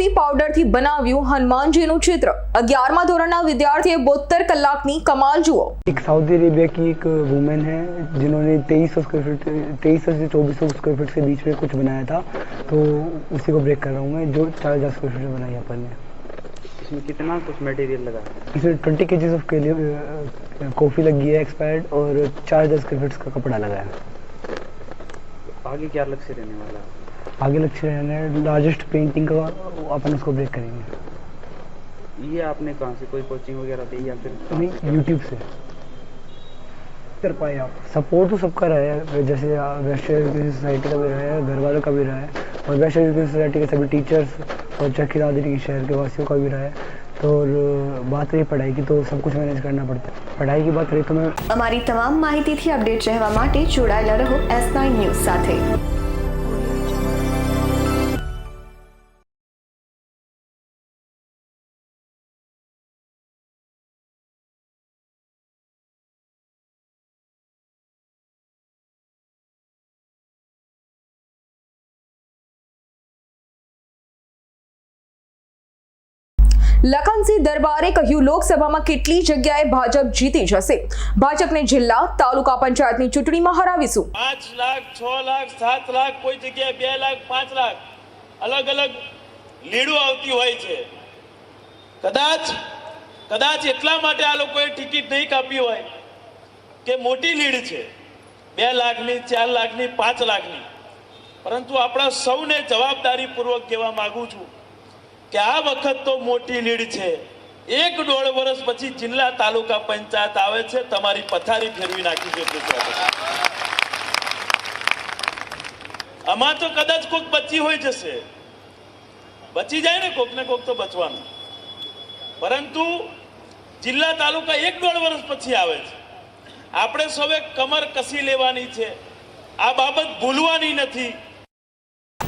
Coffee પાવડરથી બનાવ્યું હનુમાનજીનું ચિત્ર અગિયારમા ધોરણના વિદ્યાર્થીએ બોતેર કલાકની કમાલ જુઓ एक सऊदी अरेबिया की एक वुमेन है जिन्होंने तेईस सौ स्क्वायर फीट तेईस सौ से चौबीस सौ स्क्वायर फीट के बीच में कुछ बनाया था तो उसी को ब्रेक कर रहा हूँ मैं जो चार हज़ार स्क्वायर फीट में बनाई है अपन ने इसमें कितना कुछ मटेरियल लगा है इसमें ट्वेंटी के जीज ऑफ के लिए कॉफ़ी लगी है एक्सपायर्ड और चार हज़ार स्क्वायर फीट का कपड़ा लगा है आगे क्या लक्ष्य रहने वाला है आगे लक्ष्य है लार्जेस्ट पेंटिंग का अपन उसको ब्रेक करेंगे ये आपने कहाँ से कोई कोचिंग वगैरह दी या फिर नहीं यूट्यूब से कर पाए आप सपोर्ट तो सबका रहा है जैसे वेस्ट एजुकेशन सोसाइटी का भी रहा है घर वालों का भी रहा है और वेस्ट एजुकेशन सोसाइटी के सभी टीचर्स और चक्की दादरी के शहर के वासियों का भी रहा है तो और बात रही पढ़ाई की तो सब कुछ मैनेज करना पड़ता है पढ़ाई की बात रही तो मैं અમારી તમામ માહિતીથી અપડેટ રહેવા માટે જોડાયેલા રહો એસ નાઇન ન્યૂઝ સાથે લખનસિંહ દરબારે કહ્યું, લોકસભામાં કેટલી જગ્યાએ ભાજપ જીતી જશે? ભાજપને જિલ્લા, તાલુકા પંચાયતની ચૂંટણીમાં હરાવીશું. પાંચ લાખ, છ લાખ, સાત લાખ, કોઈ જગ્યાએ બે લાખ, પાંચ લાખ. અલગ અલગ લીડો આવતી હોય છે. કદાચ કદાચ એટલા માટે આ લોકોએ ટિકિટ નહીં કાપી હોય કે મોટી લીડ છે. બે લાખની, ચાર લાખની, પાંચ લાખની. પરંતુ આપણા સૌને જવાબદારીપૂર્વક કહેવા માગું છું કે આ વખત તો મોટી લીડ છે. એક દોઢ વર્ષ પછી જિલ્લા તાલુકા પંચાયત આવે છે, તમારી પથારી ફેરવી નાખી છે. આમાં તો કદાચ કોક બચી હોય જશે. બચી જાય ને કોક ને કોક તો બચવાનું. પરંતુ જિલ્લા તાલુકા એક દોઢ વર્ષ પછી આવે છે. આપણે સૌએ કમર કસી લેવાની છે. આ બાબત ભૂલવાની નથી.